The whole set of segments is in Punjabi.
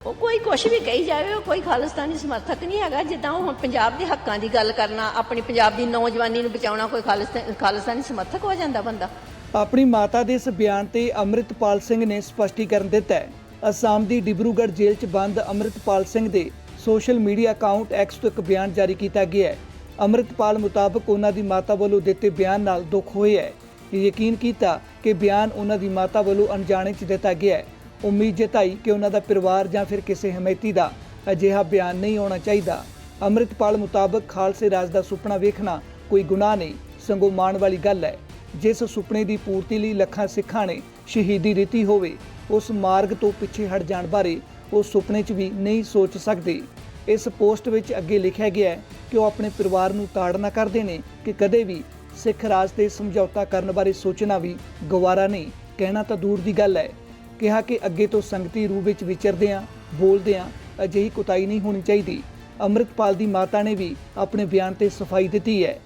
ਉਹ ਕੋਈ ਕੁਛ ਵੀ ਕਹੀ ਜਾਵੇ, ਉਹ ਕੋਈ ਖਾਲਿਸਤਾਨੀ ਸਮਰਥਕ ਨਹੀਂ ਹੈਗਾ। ਜਿੱਦਾਂ ਉਹ ਹੁਣ ਪੰਜਾਬ ਦੇ ਹੱਕਾਂ ਦੀ ਗੱਲ ਕਰਨਾ, ਆਪਣੀ ਪੰਜਾਬ ਦੀ ਨੌਜਵਾਨੀ ਨੂੰ ਬਚਾਉਣਾ ਕੋਈ ਖਾਲਿਸਤਾਨੀ ਸਮਰਥਕ ਹੋ ਜਾਂਦਾ ਬੰਦਾ। ਆਪਣੀ ਮਾਤਾ ਦੇ ਇਸ ਬਿਆਨ ਤੇ ਅੰਮ੍ਰਿਤਪਾਲ ਸਿੰਘ ਨੇ ਸਪਸ਼ਟੀਕਰਨ ਦਿੱਤਾ ਹੈ। ਅਸਾਮ ਦੀ ਡਿਬਰੂਗੜ੍ਹ ਜੇਲ੍ਹ 'ਚ ਬੰਦ ਅੰਮ੍ਰਿਤਪਾਲ ਸਿੰਘ ਦੇ ਸੋਸ਼ਲ ਮੀਡੀਆ ਅਕਾਊਂਟ ਐਕਸ ਤੋਂ ਇੱਕ ਬਿਆਨ ਜਾਰੀ ਕੀਤਾ ਗਿਆ ਹੈ। ਅੰਮ੍ਰਿਤਪਾਲ ਮੁਤਾਬਕ ਉਹਨਾਂ ਦੀ ਮਾਤਾ ਵੱਲੋਂ ਦਿੱਤੇ ਬਿਆਨ ਨਾਲ ਦੁੱਖ ਹੋਇਆ ਹੈ। ਯਕੀਨ ਕੀਤਾ ਕਿ ਬਿਆਨ ਉਹਨਾਂ ਦੀ ਮਾਤਾ ਵੱਲੋਂ ਅਣਜਾਣੇ 'ਚ ਦਿੱਤਾ ਗਿਆ ਹੈ। ਉਮੀਦ ਜਤਾਈ ਕਿ ਉਹਨਾਂ ਦਾ ਪਰਿਵਾਰ ਜਾਂ ਫਿਰ ਕਿਸੇ ਹਮੈਤੀ ਦਾ ਅਜਿਹਾ ਬਿਆਨ ਨਹੀਂ ਆਉਣਾ ਚਾਹੀਦਾ। ਅੰਮ੍ਰਿਤਪਾਲ ਮੁਤਾਬਕ ਖਾਲਸੇ ਰਾਜ ਦਾ ਸੁਪਨਾ ਵੇਖਣਾ ਕੋਈ ਗੁਨਾਹ ਨਹੀਂ, ਸਗੋਂ ਮਾਣ ਵਾਲੀ ਗੱਲ ਹੈ। ਜਿਸ ਸੁਪਨੇ ਦੀ ਪੂਰਤੀ ਲਈ ਲੱਖਾਂ ਸਿੱਖਾਂ ਨੇ ਸ਼ਹੀਦੀ ਦਿੱਤੀ ਹੋਵੇ, ਉਸ ਮਾਰਗ ਤੋਂ ਪਿੱਛੇ ਹਟ ਜਾਣ ਬਾਰੇ ਉਹ ਸੁਪਨੇ 'ਚ ਵੀ ਨਹੀਂ ਸੋਚ ਸਕਦੇ। ਇਸ ਪੋਸਟ ਵਿੱਚ ਅੱਗੇ ਲਿਖਿਆ ਗਿਆ ਹੈ ਕਿ ਉਹ ਆਪਣੇ ਪਰਿਵਾਰ ਨੂੰ ਤਾੜਨਾ ਕਰਦੇ ਨੇ ਕਿ ਕਦੇ ਵੀ ਸਿੱਖ ਰਾਜ ਤੇ ਸਮਝੌਤਾ ਕਰਨ ਬਾਰੇ ਸੋਚਣਾ ਵੀ ਗਵਾਰਾ ਨਹੀਂ। ਕਹਿਣਾ ਤਾਂ ਦੂਰ ਦੀ ਗੱਲ ਹੈ। ਕਿਹਾ ਕਿ ਅੱਗੇ ਤੋਂ ਸੰਗਤੀ ਰੂਪ ਵਿੱਚ ਵਿਚਰਦੇ ਆਂ, ਬੋਲਦੇ ਆਂ, ਅਜਿਹੀ ਕੁਤਾਈ ਨਹੀਂ ਹੋਣੀ ਚਾਹੀਦੀ। ਅੰਮ੍ਰਿਤਪਾਲ ਦੀ ਮਾਤਾ ਨੇ ਵੀ ਆਪਣੇ ਬਿਆਨ ਤੇ ਸਫ਼ਾਈ ਦਿੱਤੀ ਹੈ।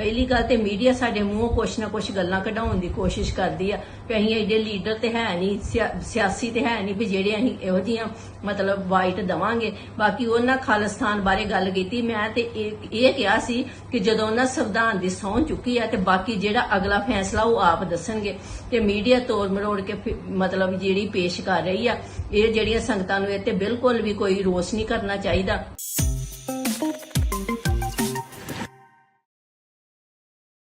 ਪਹਿਲੀ ਗੱਲ ਤੇ ਮੀਡੀਆ ਸਾਡੇ ਮੂੰਹੋਂ ਕੁਛ ਨਾ ਕੁਛ ਗੱਲਾਂ ਕਢਾਉਣ ਦੀ ਕੋਸ਼ਿਸ਼ ਕਰਦੀ ਆ ਕਿ ਅਸੀਂ ਐਡੇ ਲੀਡਰ ਤੇ ਹੈ ਨਹੀਂ ਸਿਆਸੀ ਤੇ ਹੈ ਨਹੀਂ ਵੀ ਜਿਹੜੇ ਅਸੀਂ ਇਹੋ ਜੀਆਂ ਮਤਲਬ ਵਾਈਟ ਦਵਾਂਗੇ। ਬਾਕੀ ਉਹਨਾਂ ਖਾਲਿਸਤਾਨ ਬਾਰੇ ਗੱਲ ਕੀਤੀ, ਮੈਂ ਤੇ ਇਹ ਕਿਹਾ ਸੀ ਕਿ ਜਦੋਂ ਉਹਨਾਂ ਸੰਵਿਧਾਨ ਦੀ ਸਹੁੰ ਚੁੱਕੀ ਆ ਤੇ ਬਾਕੀ ਜਿਹੜਾ ਅਗਲਾ ਫੈਸਲਾ ਉਹ ਆਪ ਦੱਸਣਗੇ ਤੇ ਮੀਡੀਆ ਤੋੜ ਮਰੋੜ ਕੇ ਮਤਲਬ ਜਿਹੜੀ ਪੇਸ਼ ਕਰ ਰਹੀ ਆ, ਇਹ ਜਿਹੜੀਆਂ ਸੰਗਤਾਂ ਨੂੰ ਇਹ ਤੇ ਬਿਲਕੁਲ ਵੀ ਕੋਈ ਰੋਸ ਨਹੀਂ ਕਰਨਾ ਚਾਹੀਦਾ।